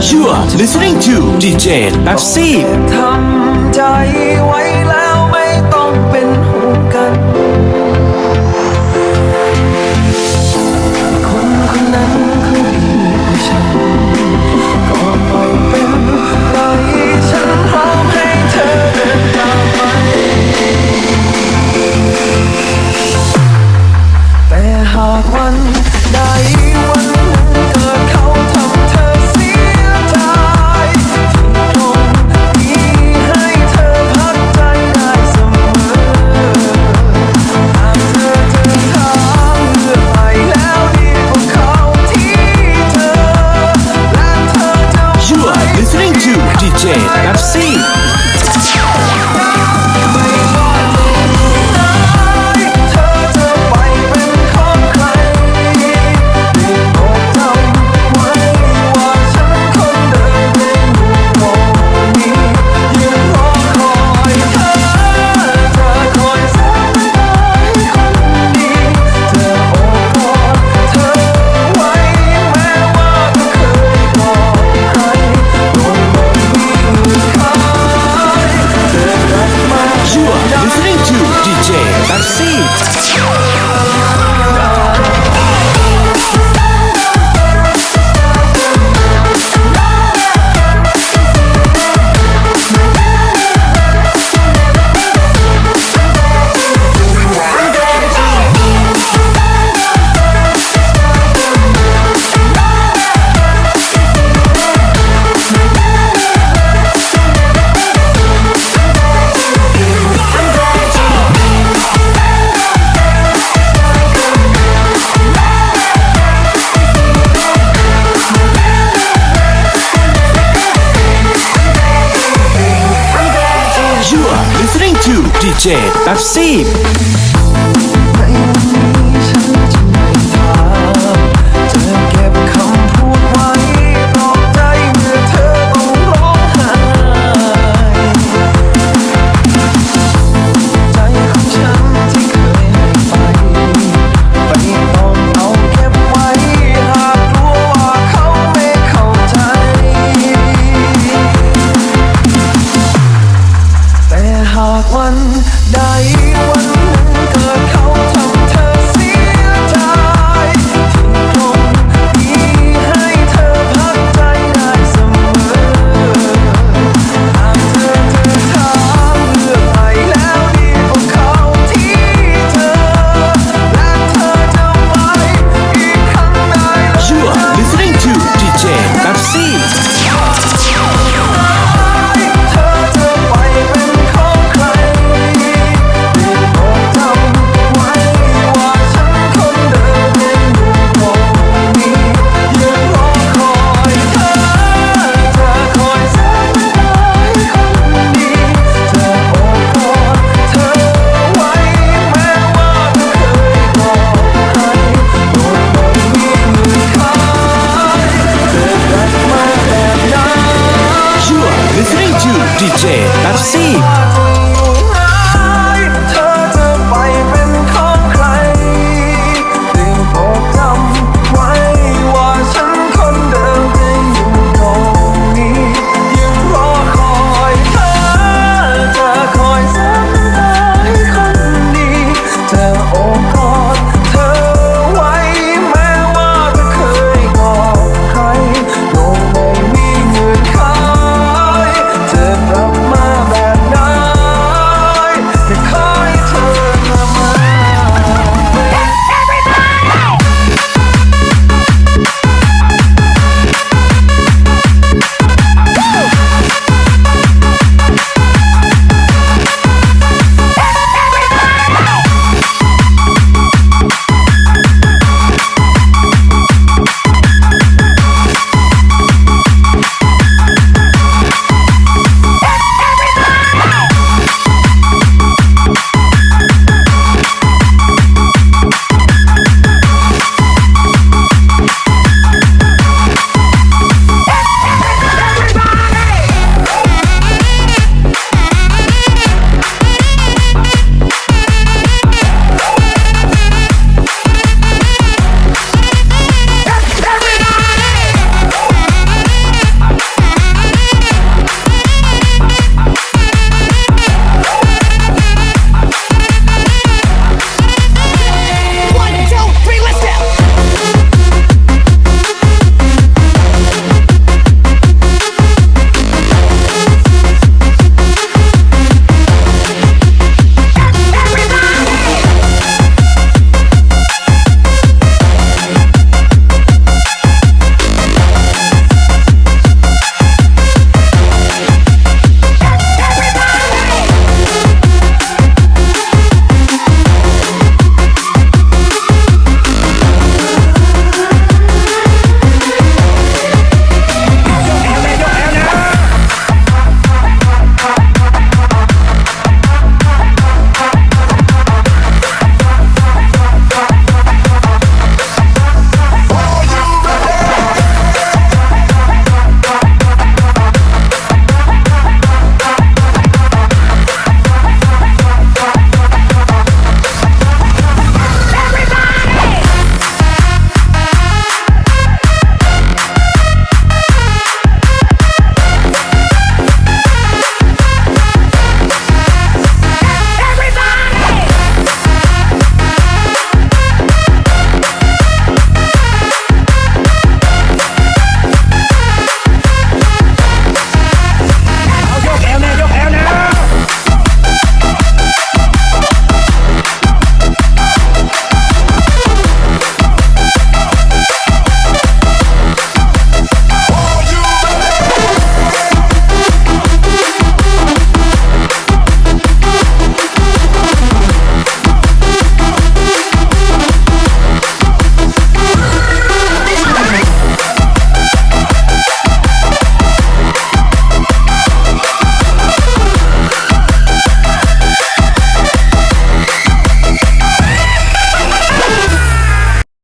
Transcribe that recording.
You are listening to DJ Pepsi ทำใจไว้แล้วไม่ต้องเป็นห่วงกัน คนคนนั้นคือดีกว่าฉันก็ปล่อยเป็นไรฉันพร้อมให้เธอเดินตามไป แต่หากวัน DJ F C. see.